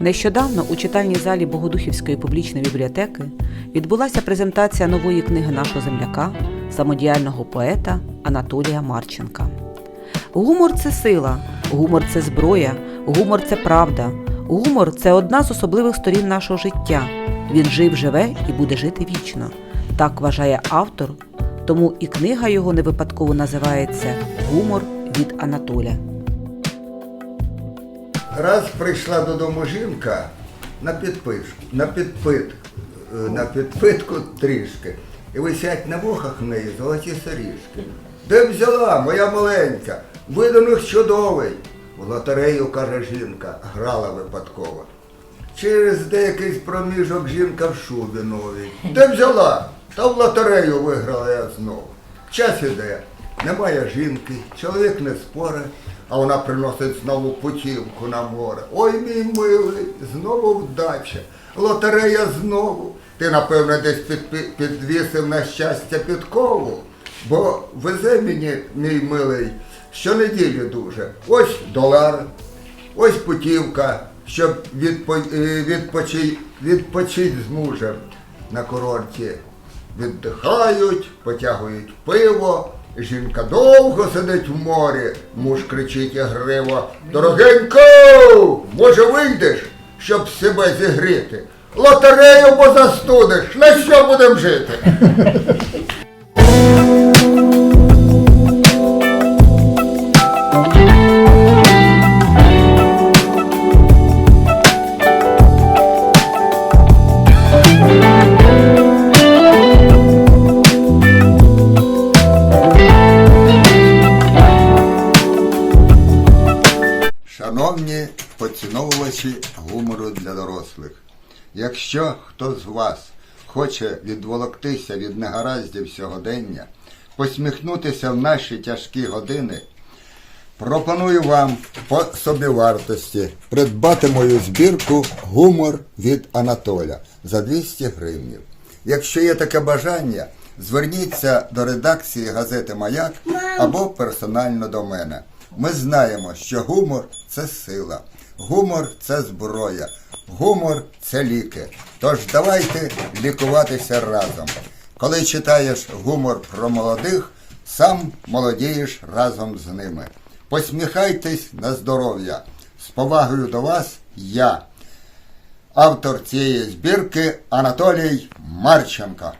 Нещодавно у читальній залі Богодухівської публічної бібліотеки відбулася презентація нової книги нашого земляка, самодіяльного поета Анатолія Марченка. Гумор це сила, гумор це зброя, гумор це правда. Гумор це одна з особливих сторін нашого життя. Він жив, живе і буде жити вічно. Так вважає автор, тому і книга його не випадково називається Гумор від Анатоля. Раз прийшла додому жінка на підписку, на підпит, е, на підпитку трішки. І висять на вухах в неї золоті соріжки. Де взяла, моя маленька? Вид у них чудовий. В лотерею, каже жінка, грала випадково. Через деякий проміжок жінка в шубі новій. Де взяла? Та в лотерею виграла я знову. Час іде, немає жінки, чоловік не споре, а вона приносить знову путівку на море. Ой, мій милий, знову вдача, лотерея знову. Ти, напевне, десь під, під- підвісив на щастя підкову, бо везе мені, мій милий, щонеділі дуже. Ось долар, Ось путівка, щоб відпо... е, відпочи... відпочить з мужем на курорті. Віддихають, потягують пиво. Жінка довго сидить в морі. Муж кричить ігриво. Дорогенько, може вийдеш, щоб себе зігріти? Лотерею позастудиш, на що будемо жити? Шановні поціновувачі гумору для дорослих, якщо хто з вас хоче відволоктися від негараздів сьогодення, посміхнутися в наші тяжкі години, пропоную вам по собівартості придбати мою збірку Гумор від Анатоля за 200 гривнів. Якщо є таке бажання, зверніться до редакції газети Маяк або персонально до мене. Ми знаємо, що гумор це сила, гумор це зброя, гумор це ліки. Тож давайте лікуватися разом. Коли читаєш гумор про молодих, сам молодієш разом з ними. Посміхайтесь на здоров'я. З повагою до вас я, автор цієї збірки Анатолій Марченко.